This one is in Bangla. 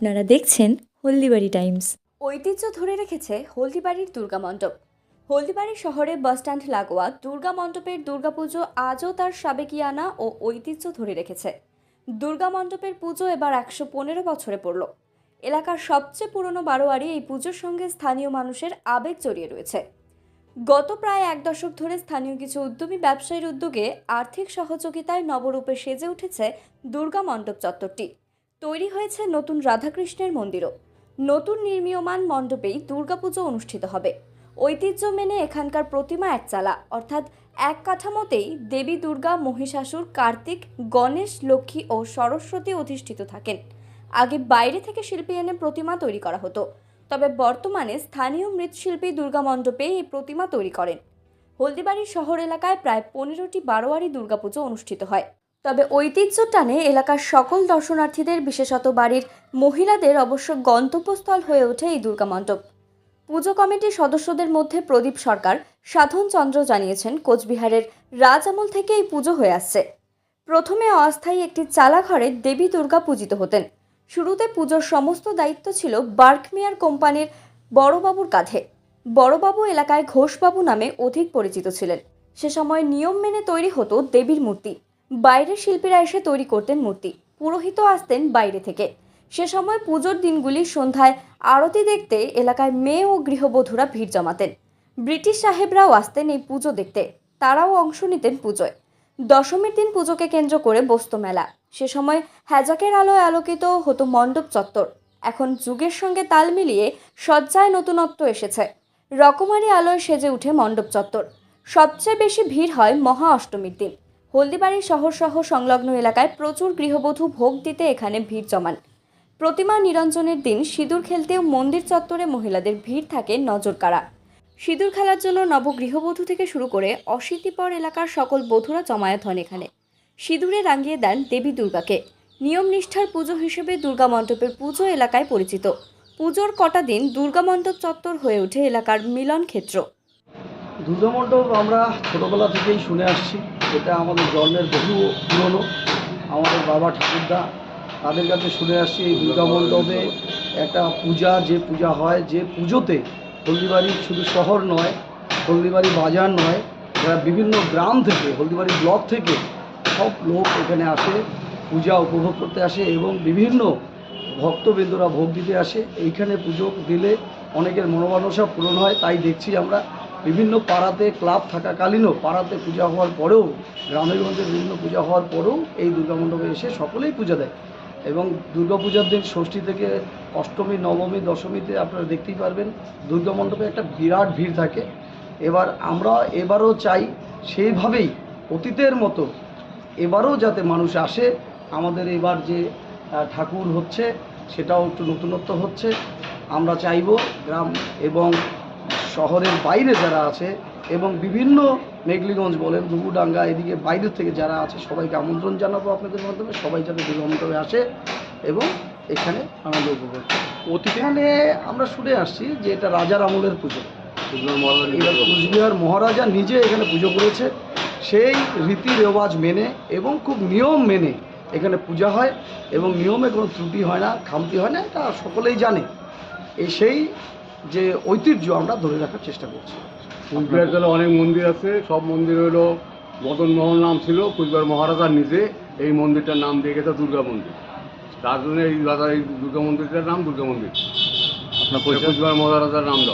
আপনারা দেখছেন হলদিবাড়ি টাইমস। ঐতিহ্য ধরে রেখেছে হলদিবাড়ির দুর্গা মণ্ডপ। হলদিবাড়ি শহরে বাসস্ট্যান্ড লাগোয়া দুর্গা মণ্ডপের দুর্গাপুজো আজও তার সাবেকিয়ানা ও ঐতিহ্য ধরে রেখেছে। দুর্গা মণ্ডপের পুজো এবার একশো পনেরো বছরে পড়ল। এলাকার সবচেয়ে পুরনো বারোয়ারি এই পুজোর সঙ্গে স্থানীয় মানুষের আবেগ জড়িয়ে রয়েছে। গত প্রায় এক দশক ধরে স্থানীয় কিছু উদ্যমী ব্যবসায়ীর উদ্যোগে আর্থিক সহযোগিতায় নবরূপে সেজে উঠেছে দুর্গা মণ্ডপ চত্বরটি। তৈরি হয়েছে নতুন রাধাকৃষ্ণের মন্দিরও। নতুন নির্মীয়মান মণ্ডপেই দুর্গাপুজো অনুষ্ঠিত হবে। ঐতিহ্য মেনে এখানকার প্রতিমা একচালা, অর্থাৎ এক কাঠামোতেই দেবী দুর্গা, মহিষাসুর, কার্তিক, গণেশ, লক্ষ্মী ও সরস্বতী অধিষ্ঠিত থাকেন। আগে বাইরে থেকে শিল্পী এনে প্রতিমা তৈরি করা হতো, তবে বর্তমানে স্থানীয় মৃৎশিল্পী দুর্গা মণ্ডপে এই প্রতিমা তৈরি করেন। হলদিবাড়ি শহর এলাকায় প্রায় পনেরোটি বারোয়ারি দুর্গাপুজো অনুষ্ঠিত হয়। তবে ঐতিহ্য টানে এলাকার সকল দর্শনার্থীদের, বিশেষত বাড়ির মহিলাদের অবশ্য গন্তব্যস্থল হয়ে ওঠে এই দুর্গা মণ্ডপ। পুজো কমিটির সদস্যদের মধ্যে প্রদীপ সরকার, সাধন চন্দ্র জানিয়েছেন, কোচবিহারের রাজ আমল থেকে এই পুজো হয়ে আসছে। প্রথমে অস্থায়ী একটি চালা ঘরে দেবী দুর্গা পূজিত হতেন। শুরুতে পুজোর সমস্ত দায়িত্ব ছিল বার্কমিয়ার কোম্পানির বড়বাবুর কাঁধে। বড়বাবু এলাকায় ঘোষবাবু নামে অধিক পরিচিত ছিলেন। সে সময় নিয়ম মেনে তৈরি হতো দেবীর মূর্তি। বাইরের শিল্পীরা এসে তৈরি করতেন মূর্তি। পুরোহিত আসতেন বাইরে থেকে। সে সময় পুজোর দিনগুলি সন্ধ্যায় আরতি দেখতে এলাকায় মেয়ে ও গৃহবধূরা ভিড় জমাতেন। ব্রিটিশ সাহেবরাও আসতেন এই পুজো দেখতে। তারাও অংশ নিতেন পুজোয়। দশমীর দিন পুজোকে কেন্দ্র করে বসত মেলা। সে সময় হ্যাজাকের আলোয় আলোকিত হতো মণ্ডপ চত্বর। এখন যুগের সঙ্গে তাল মিলিয়ে সজ্জায় নতুনত্ব এসেছে। রকমারি আলোয় সেজে উঠে মণ্ডপ চত্বর। সবচেয়ে বেশি ভিড় হয় মহা অষ্টমীর দিন। হলদিবাড়ি শহর সহ সংলগ্ন এলাকায় প্রচুর গৃহবধূ ভোগ দিতে এখানে ভিড় জমান। প্রতিমা নিরঞ্জনের দিন সিঁদুর খেলতেও মন্দির চত্বরে মহিলাদের ভিড় থাকে নজর কাড়া। সিঁদুর খেলার জন্য নবগৃহবধূ থেকে শুরু করে অশীতিপর এলাকার সকল বধূরা জমায়েত হন এখানে। সিঁদুরে রাঙিয়ে দেন দেবী দুর্গাকে। নিয়ম নিষ্ঠার পুজো হিসেবে দুর্গা মণ্ডপের পুজো এলাকায় পরিচিত। পুজোর কটা দিন দুর্গা মণ্ডপ চত্বর হয়ে ওঠে এলাকার মিলন ক্ষেত্র। দুর্গামণ্ডপ আমরা ছোটোবেলা থেকেই শুনে আসছি। এটা আমাদের জন্মের বহু পুরনো। আমাদের বাবা ঠাকুরদা তাদের কাছে শুনে আসছি এই দুর্গামণ্ডপে একটা পূজা, যে পূজা হয়, যে পুজোতে হলদিবাড়ি শুধু শহর নয়, হলদিবাড়ি বাজার নয়, যারা বিভিন্ন গ্রাম থেকে, হলদিবাড়ি ব্লক থেকে সব লোক এখানে আসে, পূজা উপভোগ করতে আসে এবং বিভিন্ন ভক্তবৃন্দরা ভোগ দিতে আসে। এইখানে পুজো দিলে অনেকের মনোমানসা পূরণ হয়, তাই দেখছি আমরা। বিভিন্ন পাড়াতে ক্লাব থাকাকালীনও পাড়াতে পূজা হওয়ার পরেও, গ্রামেগঞ্জে বিভিন্ন পূজা হওয়ার পরেও এই দুর্গা মণ্ডপে এসে সকলেই পূজা দেয়। এবং দুর্গাপূজার দিন ষষ্ঠী থেকে অষ্টমী, নবমী, দশমীতে আপনারা দেখতেই পারবেন দুর্গা মণ্ডপে একটা বিরাট ভিড় থাকে। এবার আমরা এবারও চাই সেইভাবেই অতীতের মতো এবারও যাতে মানুষ আসে। আমাদের এবার যে ঠাকুর হচ্ছে সেটাও একটু নতুনত্ব হচ্ছে। আমরা চাইব গ্রাম এবং শহরের বাইরে যারা আছে এবং বিভিন্ন মেঘলিগঞ্জ বলেন দুবুডাঙ্গা এদিকে বাইরের থেকে যারা আছে সবাইকে আমন্ত্রণ জানাব আপনাদের মাধ্যমে। সবাই যাতে দুর্গামণ্ডপে আসে এবং এখানে আনন্দ উপভোগ এখানে আমরা শুনে আসছি যে এটা রাজার আমলের পুজো। কুচবিহার মহারাজা নিজে এখানে পুজো করেছে। সেই রীতি রেওয়াজ মেনে এবং খুব নিয়ম মেনে এখানে পূজা হয় এবং নিয়মে কোনো ত্রুটি হয় না খামতি হয় না এটা সকলেই জানে। এই সেই যে ঐতিহ্য আমরা ধরে রাখার চেষ্টা করছি। কুচবিহার জেলা অনেক মন্দির আছে সব মন্দির হলো মদন মোহন নাম ছিল কুচবিহার মহারাজার নিজে এই মন্দিরটার নাম দিয়ে গেছে দুর্গা মন্দির। তার জন্য এই রাজা এই দুর্গা মন্দিরটার নাম দুর্গা মন্দির। আপনার কুচবিহার মহারাজার নাম দেওয়া